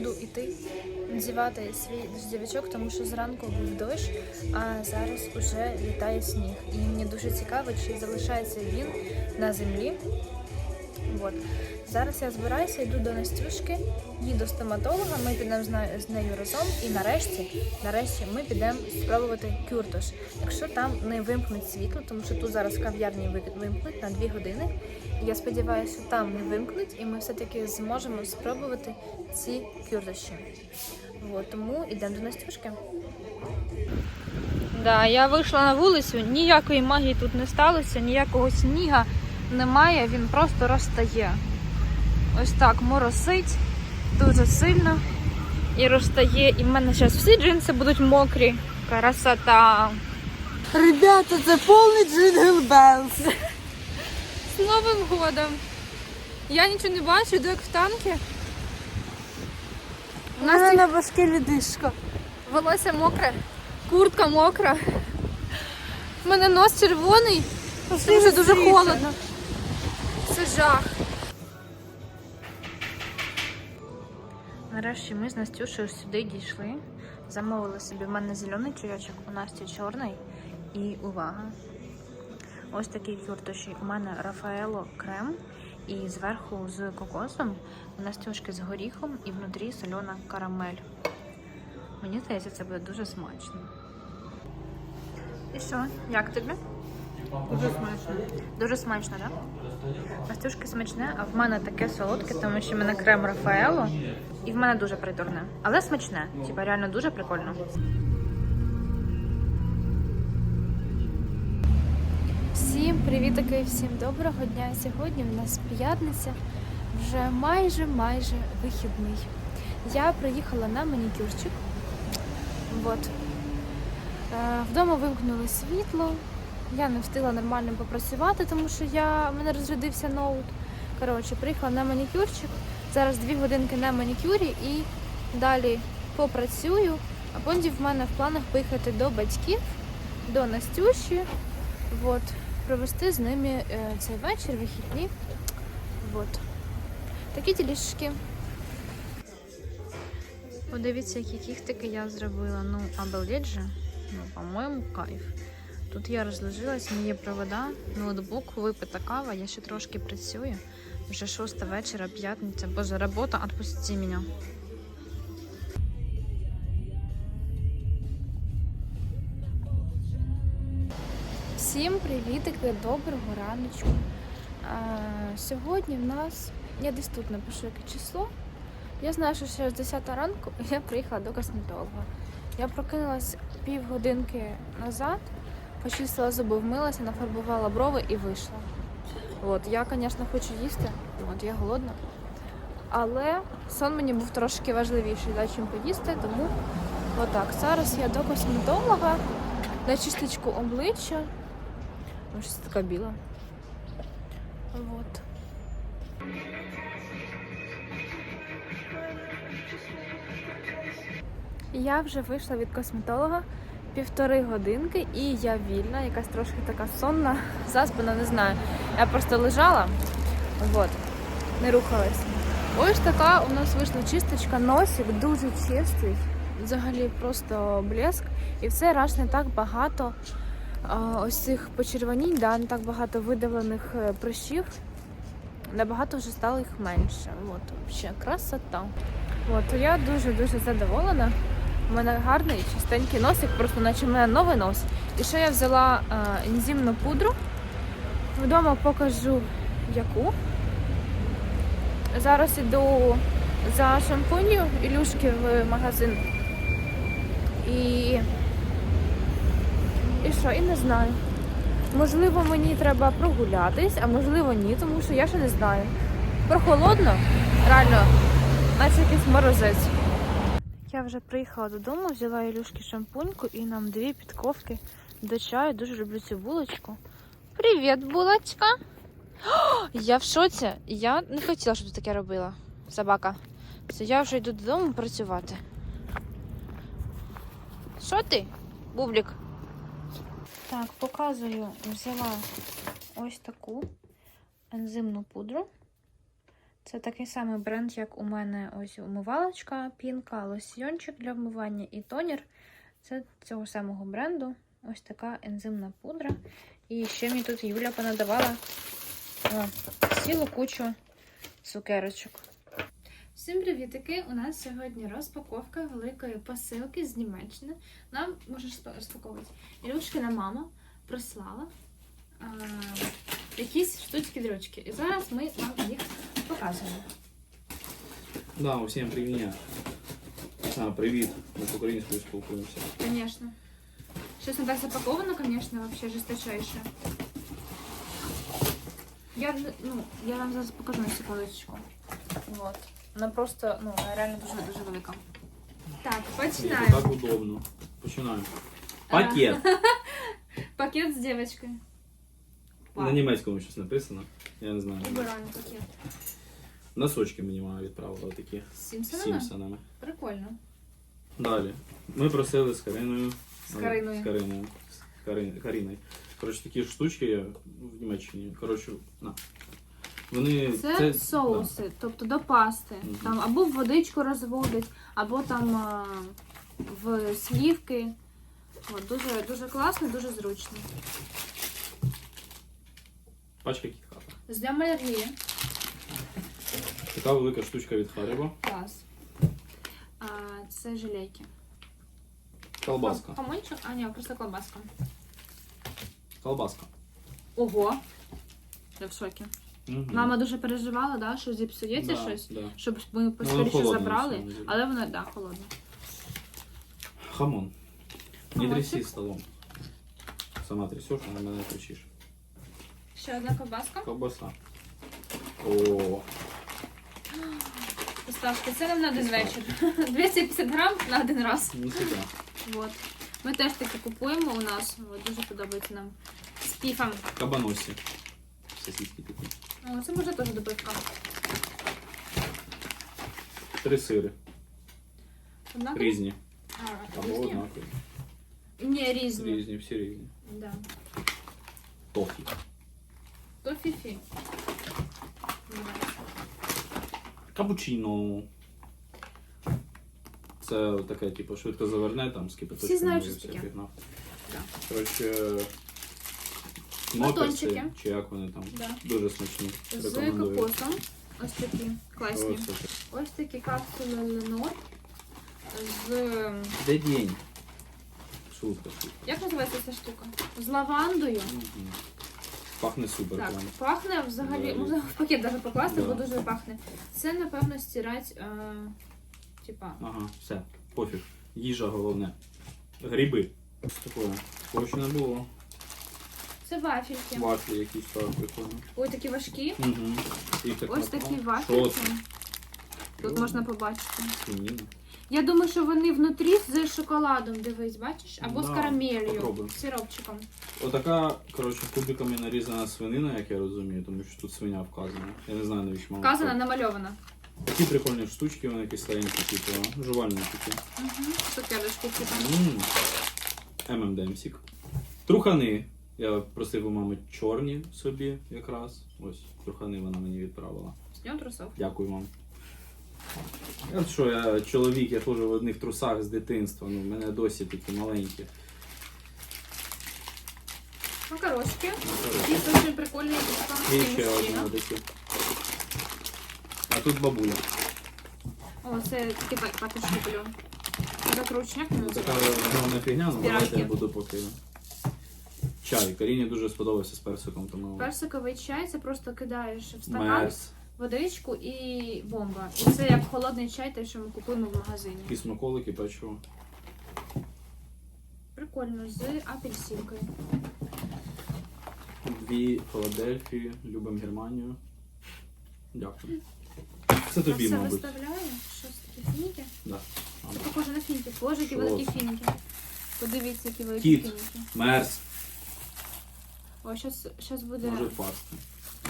буду йти надівати свій дождівичок, тому що зранку був дощ, а зараз уже літає сніг. І мені дуже цікаво, чи залишається він на землі. От. Зараз я збираюся, йду до Настюшки, їду до стоматолога, ми підемо з нею- разом. І нарешті, нарешті ми підемо спробувати кюртош. Якщо там не вимкнуть світло, тому що тут зараз кав'ярні вимкнуть на 2 години. Я сподіваюся, що там не вимкнуть, і ми все-таки зможемо спробувати ці кюртоші. От, тому йдемо до Настюшки. Да, я вийшла на вулицю, ніякої магії тут не сталося, ніякого сніга немає, він просто розтає. Ось так моросить дуже сильно і розтає. І в мене зараз всі джинси будуть мокрі. Красота. Ребята, це повний джингл белс. З Новим годом! Я нічого не бачу, йду як в танки. У нас мене на башке лідишка. волосся мокре, куртка мокра. У мене нос червоний, тому що дуже холодно. Це жах. Нарешті ми з Настюшею сюди дійшли. Замовили собі в мене зелений чайочок, у Насті чорний. І увага! Ось такі кюртоші. У мене Рафаело крем і зверху з кокосом, у Настюшки з горіхом і внутрі сольона карамель. Мені здається, це буде дуже смачно. І що, як тобі? Дуже смачно. Дуже смачно, так? Настюшки смачне, а в мене таке солодке, тому що в мене крем Рафаело. І в мене дуже притурне. Але смачне. Типа реально дуже прикольно. Всім привітки, всім доброго дня. Сьогодні в нас п'ятниця, вже майже майже вихідний. Я приїхала на манікюрчик. От. Е, Вдома вимкнули світло. Я не встигла нормально попрацювати, тому що я, в мене розрядився ноут. Коротше, приїхала на манікюрчик. Зараз дві годинки на манікюрі і далі попрацюю. А потім в мене в планах поїхати до батьків, до Настюші. От, провести з ними е, цей вечір, вихідні. От. Такі ділішки. Подивіться, які кіхтики я зробила. Ну, обалдеть же. Ну, по-моєму, кайф. Тут я розложилась, мені провода, ноутбук, випита кава, я ще трошки працюю. Вже шоста вечора, п'ятниця. Боже, робота, отпусти мене. Всім привітики, доброго раночку. А, сьогодні в нас, я десь тут напишу яке число. Я знаю, що ще з 10 ранку я приїхала до косметолога. Я прокинулась півгодинки назад, почистила зуби, вмилася, нафарбувала брови і вийшла. От, я, звісно, хочу їсти, от я голодна. Але сон мені був трошки важливіший, да, чим поїсти, тому отак. Зараз я до косметолога на чисточку обличчя. Ось щось така біла. Вот. Я вже вийшла від косметолога півтори годинки і я вільна, якась трошки така сонна, заспана, не знаю. Я просто лежала, от, не рухалась. Ось така у нас вийшла чисточка, носик дуже чистий, взагалі просто блеск. І в цей раз не так багато ось цих почервонінь, да, не так багато видавлених е, прищів. Набагато вже стало їх менше. От, взагалі, красота. От, я дуже-дуже задоволена. У мене гарний чистенький носик, просто наче в мене новий нос. І ще я взяла ензимну пудру. Вдома покажу яку. Зараз іду за шампунью Ілюшки в магазин. І. І що, і не знаю. Можливо, мені треба прогулятись, а можливо ні, тому що я ще не знаю. Прохолодно, реально, наче якийсь морозець. Я вже приїхала додому, взяла Ілюшки шампуньку і нам дві підковки до чаю. Дуже люблю цю булочку. Привіт, булочка! О, я в шоці. Я не хотіла, щоб ти таке робила. Собака. Все, я вже йду додому працювати. Що ти, бублік? Так, показую, взяла ось таку ензимну пудру. Це такий самий бренд, як у мене ось умивалочка, пінка, лосьйончик для вмивання і тонер. Це цього самого бренду. Ось така ензимна пудра. І ще мені тут Юля понадавала о, цілу кучу цукерочок. Всім привітики! У нас сьогодні розпаковка великої посилки з Німеччини. Нам можеш розпаковувати. Ілюшкина мама прислала а, якісь штучки-дрючки. І зараз ми вам їх показуємо. Да, усім привіт. А, привіт. Ми з українською спілкуємося. Конечно. Сейчас не так запаковано, конечно, вообще жесточайше. Я, вже- ну, я вам зараз покажу на секундочку. Вот. Вона просто, ну, вона реально дуже дуже велика. Так, Ні, починаємо. Так удобно. Починаємо. Пакет. Пакет з дівчинкою. На німецькому щось написано. Я не знаю. Убираємо пакет. Носочки мені мама відправила такі З Сімпсонами? Сімпсонами. Прикольно. Далі. Ми просили з Кариною. З Кариною. З Кариною. З Карин- Каріною. Коротше, такі штучки є в Німеччині. Коротше, на. Вони Це, соуси, тобто до пасти. Мгм. Там або в водичку розводять, або там а, в слівки. От, дуже, дуже класно, дуже зручно. Да. Пачка кітката. З днем алергії. Така велика штучка від Харібо. Клас. А, це жилейки. Колбаска. Хамончик? А, ні, просто колбаска. Колбаска. Ого. Я в шокі. Мгм. Мама дуже переживала, да, що зіпсується Да, щось, Да. щоб ми Ну, поскоріше холодне, забрали, самом деле. але воно, да, холодне. Хамон. Не Хамончик. тряси столом. Сама трясешь, а на мене кричиш. Ще одна колбаска. Колбаса. О, Поставки. Це нам на один вечір. 250 грам на один раз. ну. Вот. Ми теж такі купуємо у нас. От, дуже подобається нам. З піфом. Кабаносі. Сосиски такі. О, це може теж добивка. Три сири. Однаково? Різні. А, Або різні? однакові. Ні, різні. Різні, всі різні. Да. Тофі. То фіфі. Капучино. Це таке, типу, швидко заверне, там з кипяточком. Всі знають, і що це всяких таке. нав. Да. Коротше, Батончики. чи як вони там. Да. Дуже смачні. З Рекомендую. кокосом. Ось такі класні. Ось таке. Ось такі капсули Ленор. З. Де день? Шутка. Як називається ця штука? З лавандою. Мгм. Пахне супер Так, прям. пахне взагалі, можна в пакет даже покласти, Да. бо дуже пахне. Це, напевно, стирать, е, типа, Ага, все, пофіг. Їжа головне. Гриби. Такое. Такого ще не було. це вафельки. Вафлі якісь так прикольно. Ой, такі важкі. Угу. Їх так Ось напало. такі Що вафельки. це? Тут Йо, можна побачити. свинина. Я думаю, що вони внутрі з шоколадом, дивись, бачиш? Або з карамелью, попробуй. сиропчиком. Отака, коротше, кубиками нарізана свинина, як я розумію, тому що тут свиня вказана. Я не знаю, навіщо мама. Вказано, так. намальовано. Такі прикольні штучки, вони кисленькі, типу, жувальні такі. Угу. Цукерочки, типа. Ммм. ММДМсік. Трухани. Я просив у мами чорні собі якраз. Ось, трухани вона мені відправила. З днем трусов. Дякую вам. От що я чоловік, я теж в одних трусах з дитинства. Ну, в мене досі такі маленькі. Макарошки. Ну, Ці дуже прикольні, типа, І ще мужчина. одна такі. А тут бабуля. О, це такі па- паточки блю. Закручник. Ну, така головна фігня, ну давайте я буду поки. Чай. Каріні дуже сподобався з персиком, тому Персиковий чай це просто кидаєш в стакан мерс. Водичку і бомба. І це як холодний чай, те, що ми купуємо в магазині. І смаколики, печиво. Прикольно, з апельсинкою. Дві Філадельфії, любимо Германію. Дякую. Це тобі, все мабуть. виставляє. Щось такі фініки. Да. Це похоже на фініки. Боже, Що великі фініки. Подивіться, які великі Кіт. фініки. Мерс. О, щас, щас буде. Може впасти.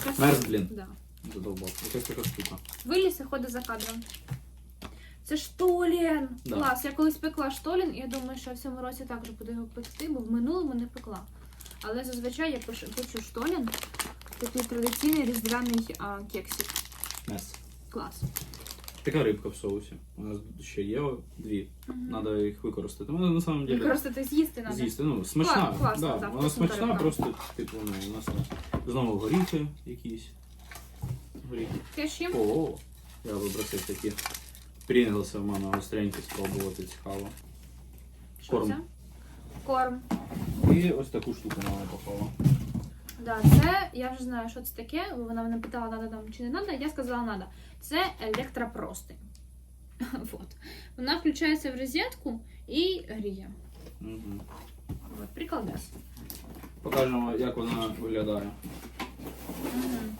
щас- Мерз, блін. Да. Задовбав. Якась така штука. Виліз і ходить за кадром. Це штолін! Да. Клас. Я колись пекла штолін, і я думаю, що в цьому році також буду його пекти, бо в минулому не пекла. Але зазвичай я пишу, пишу штолін. Такий традиційний різдвяний а, кексик. Мес. Клас. Така рибка в соусі. У нас ще є дві. Треба їх використати. Вона на самом деле Використати з'їсти треба. з'їсти. Ну, смачна. Клас- класно, да, да, вона смачна, рибка. просто типу, ну, у нас знову горіхи якісь. Горіхи. Кеші. О, я вибросив такі. Прінглси в мене гостренькі спробувати цікаво. Що корм. це? Корм. І ось таку штуку мама попала. Да, це я вже знаю, що це таке. Вона мене питала, надо нам чи не надо. Я сказала, надо. Це електропростинь. Вот. Вона включається в розетку і гріє. Угу. Вот, приколдес. Покажемо, як вона виглядає. Угу.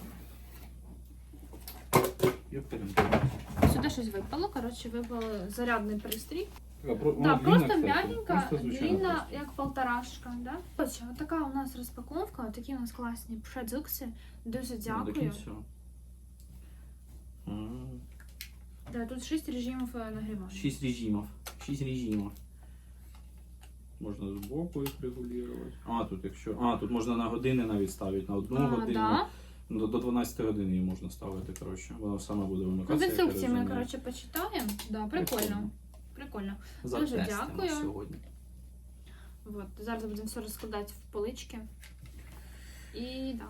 Сюди щось випало. Коротше, випав зарядний пристрій. Про, Да, просто длинна, кстати. м'ягенька, длинна, як полторашка. Да? Коротше, така у нас розпаковка, такі у нас класні продукти. Дуже Ну, дякую. Да, тут 6 режимів е, нагрівання. Шість режимів. Шість режимів. Можна збоку їх регулювати. А, тут якщо. А, тут можна на години навіть ставити, на одну А, годину. да? Ну, До, до 12 годин її можна ставити, коротше. Воно саме буде вимикатися. в як я інструкції ми, розумію. коротше, почитаємо. Да, прикольно. Прикольно. Дуже Затестимо дякую. сьогодні. Вот. Зараз будемо все розкладати в полички. І да.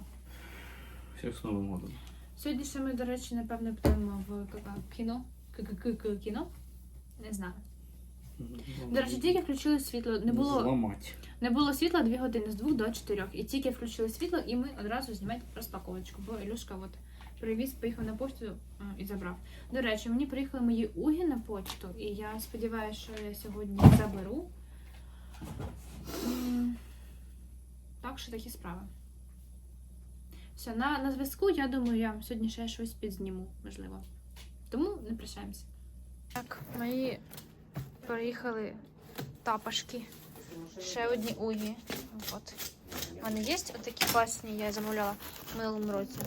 Всіх з Новим годом. Сьогодні ще ми, до речі, напевно, підемо в кіно. ККК кіно. Не знаю. До речі, тільки включили світло. Не було, Зламать. не було світла 2 години з 2 до 4. І тільки включили світло, і ми одразу знімаємо розпаковочку. Бо Ілюшка от привіз, поїхав на пошту е, і забрав. До речі, мені приїхали мої уги на почту, і я сподіваюся, що я сьогодні заберу. М, Так що такі справи. Все, на, на зв'язку, я думаю, я сьогодні ще щось підзніму, можливо. Тому не прощаємося. Так, мої приїхали тапочки. Ще одні угі. От. У мене є отакі класні, я замовляла в минулому році.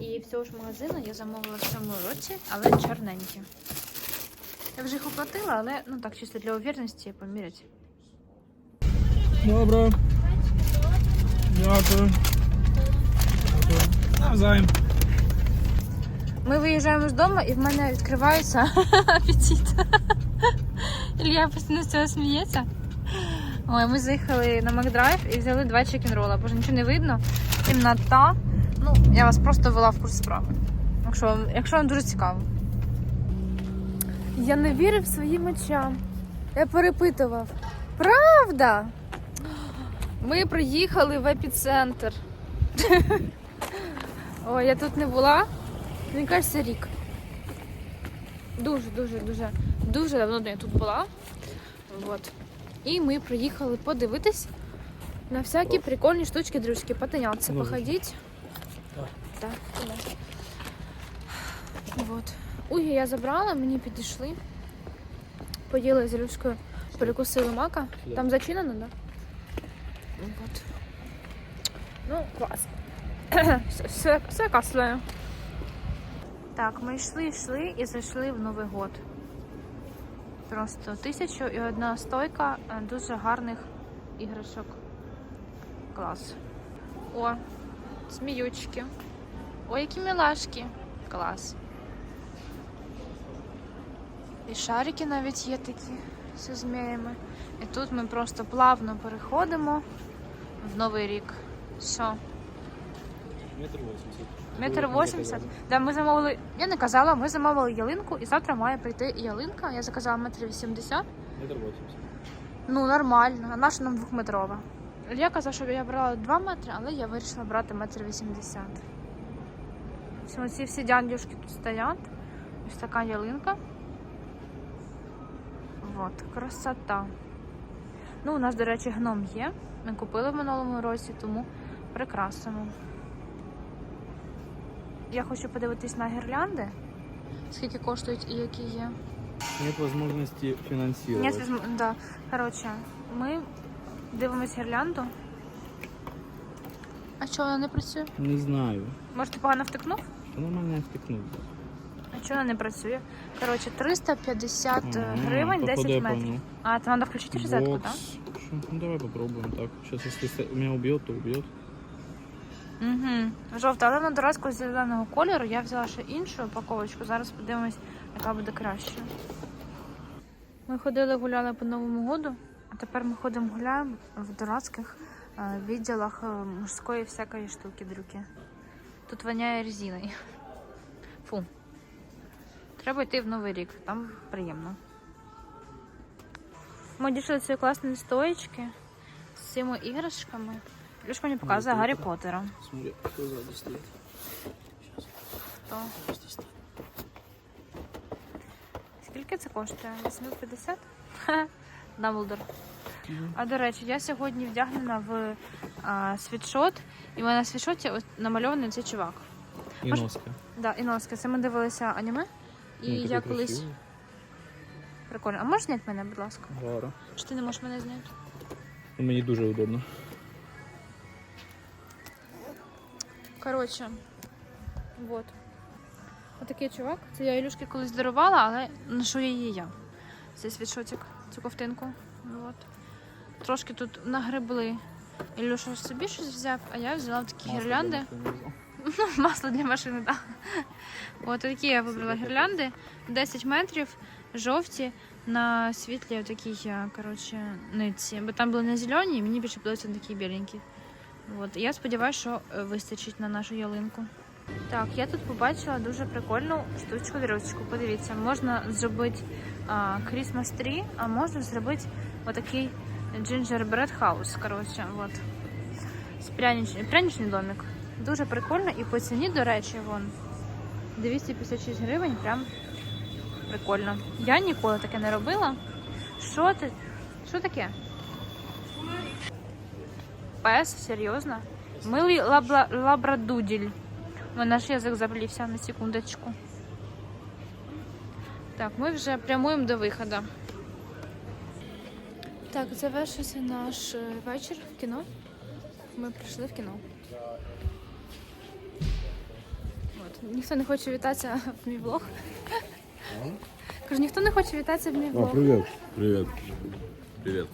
І в цього ж магазину я замовила в цьому році, але чорненькі. Я вже їх оплатила, але ну так, чисто для уверенності поміряти. Добре. Дякую. Навзаєм. Ми виїжджаємо з дому і в мене відкривається апетит. Ілля постійно з цього сміється. Ой, ми заїхали на Макдрайв і взяли два чекінрола, бо ж нічого не видно. Темнота. Ну, я вас просто вела в курс справи. Якщо вам, якщо вам дуже цікаво. Я не вірив своїм очам. Я перепитував. Правда? Ми приїхали в епіцентр. Ой, я тут не була. Мені кажеться, рік. Дуже, дуже, дуже, дуже давно я тут була. Вот. І ми приїхали подивитись на всякі прикольні штучки, дружки, потинятися, Добре. походіть. Так, туди. Вот. Угі я забрала, мені підійшли. Поїли з Ілюшкою, перекусили мака. Там зачинено, да? Вот. Ну, клас. все, все, все каслею. Так, ми йшли, йшли і зайшли в Новий год. Просто тисячу і одна стойка е, дуже гарних іграшок. Клас. О, сміючки. Ой, які мілашки. Клас. І шарики навіть є такі зі зміями. І тут ми просто плавно переходимо в Новий рік. Що? Метр вісімдесят. Метр вісімдесят. Да, ми замовили. Я не казала, ми замовили ялинку, і завтра має прийти ялинка. Я заказала метр вісімдесят. Метр вісімдесят. Ну, нормально. А наша нам двохметрова. Я казав, що я брала 2 метри, але я вирішила брати метр вісімдесят. Ці всі дядюшки тут стоять. Ось така ялинка. Вот, красота. Ну, у нас, до речі, гном є. Ми купили в минулому році, тому прикрасимо. Я хочу подивитись на гірлянди, скільки коштують і які є. Нет возможности финансировать. це зм- да. Коротше, ми дивимось гірлянду. А що вона не працює? Не знаю. Може, ти погано втикнув? Та Нормально втикнув. А чого вона не працює? Коротше, 350 Ага, гривень, походу, 10 я метрів. понял. А, то треба включити розетку, так? Бокс. Ну давай попробуем так. Сейчас если ст- меня убьет, то убьет. Угу. Жовта, але на дорозку зеленого кольору я взяла ще іншу упаковочку. Зараз подивимось, яка буде краще. Ми ходили гуляли по Новому году, а тепер ми ходимо гуляємо в дурацьких е, відділах е, мужської всякої штуки дрюки. Тут воняє резиною. Фу. Треба йти в Новий рік, там приємно. Ми дійшли до цієї класної стоїчки з цими іграшками. Плюш мені показує Гаррі Поттера. Смотри, кто сзади стоит. То скільки це коштує? 850? Ха, Дамблдор. А до речі, я сьогодні вдягнена в а, світшот, і в мене на світшоті ось намальований цей чувак. Может- носка. Да, і носки. Це ми дивилися аніме. І Ну, я колись. Прикольно. А можеш зняти мене, будь ласка? Гара. Чи ти не можеш мене зняти? Ну, Мені дуже удобно. Коротше, вот. Отакий чувак. Це я Ілюшки колись дарувала, але ношу її я. Цей світшотик, цю ковтинку. Вот. Трошки тут нагребли. Ілюша собі щось взяв, а я взяла такі гірлянди. Масло для машини, так. От такі я вибрала гірлянди. 10 метрів, жовті на світлі такій, коротше, нитці. Бо там були не зелені, і мені більше подобаються такі біленькі. От. Я сподіваюся, що е, вистачить на нашу ялинку. Так, я тут побачила дуже прикольну штучку дрючку. Подивіться, можна зробити а, Christmas tree, а можна зробити отакий gingerbread house. Коротше, от. З пряничний, пряничний домик. Дуже прикольно і по ціні, до речі, вон 256 гривень. Прям прикольно. Я ніколи таке не робила. Що ти? Що таке? Пес, серйозно? Милий лабла... лабрадуділь. У мене аж язик заплівся на секундочку. Так, ми вже прямуємо до виходу. Так, завершився наш е, вечір в кіно. Ми прийшли в кіно. От. Ніхто не хоче вітатися в мій влог. Кажу, ніхто не хоче вітатися в мій О, влог. привет. Привет. Привет.